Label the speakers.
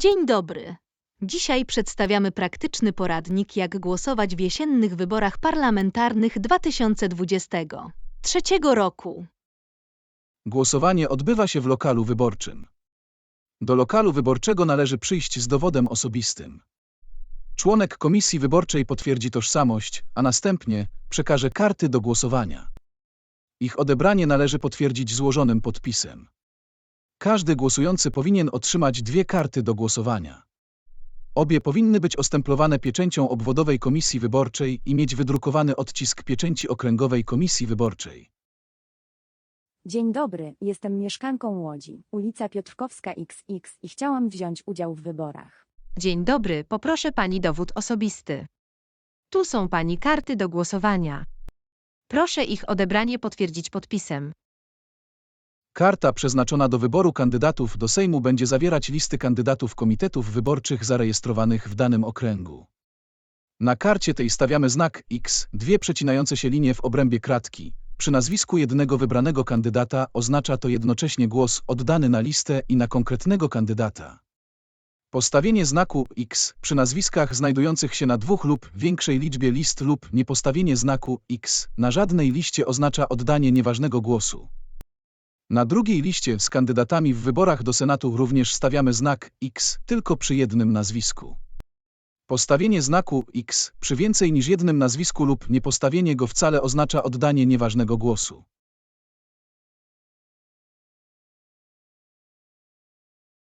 Speaker 1: Dzień dobry. Dzisiaj przedstawiamy praktyczny poradnik, jak głosować w jesiennych wyborach parlamentarnych 2023 roku.
Speaker 2: Głosowanie odbywa się w lokalu wyborczym. Do lokalu wyborczego należy przyjść z dowodem osobistym. Członek komisji wyborczej potwierdzi tożsamość, a następnie przekaże karty do głosowania. Ich odebranie należy potwierdzić złożonym podpisem. Każdy głosujący powinien otrzymać dwie karty do głosowania. Obie powinny być ostemplowane pieczęcią obwodowej komisji wyborczej i mieć wydrukowany odcisk pieczęci okręgowej komisji wyborczej.
Speaker 3: Dzień dobry, jestem mieszkanką Łodzi, ulica Piotrkowska XX i chciałam wziąć udział w wyborach.
Speaker 4: Dzień dobry, poproszę pani dowód osobisty. Tu są pani karty do głosowania. Proszę ich odebranie potwierdzić podpisem.
Speaker 2: Karta przeznaczona do wyboru kandydatów do Sejmu będzie zawierać listy kandydatów komitetów wyborczych zarejestrowanych w danym okręgu. Na karcie tej stawiamy znak X, dwie przecinające się linie w obrębie kratki. Przy nazwisku jednego wybranego kandydata oznacza to jednocześnie głos oddany na listę i na konkretnego kandydata. Postawienie znaku X przy nazwiskach znajdujących się na dwóch lub większej liczbie list lub niepostawienie znaku X na żadnej liście oznacza oddanie nieważnego głosu. Na drugiej liście z kandydatami w wyborach do Senatu również stawiamy znak X tylko przy jednym nazwisku. Postawienie znaku X przy więcej niż jednym nazwisku lub niepostawienie go wcale oznacza oddanie nieważnego głosu.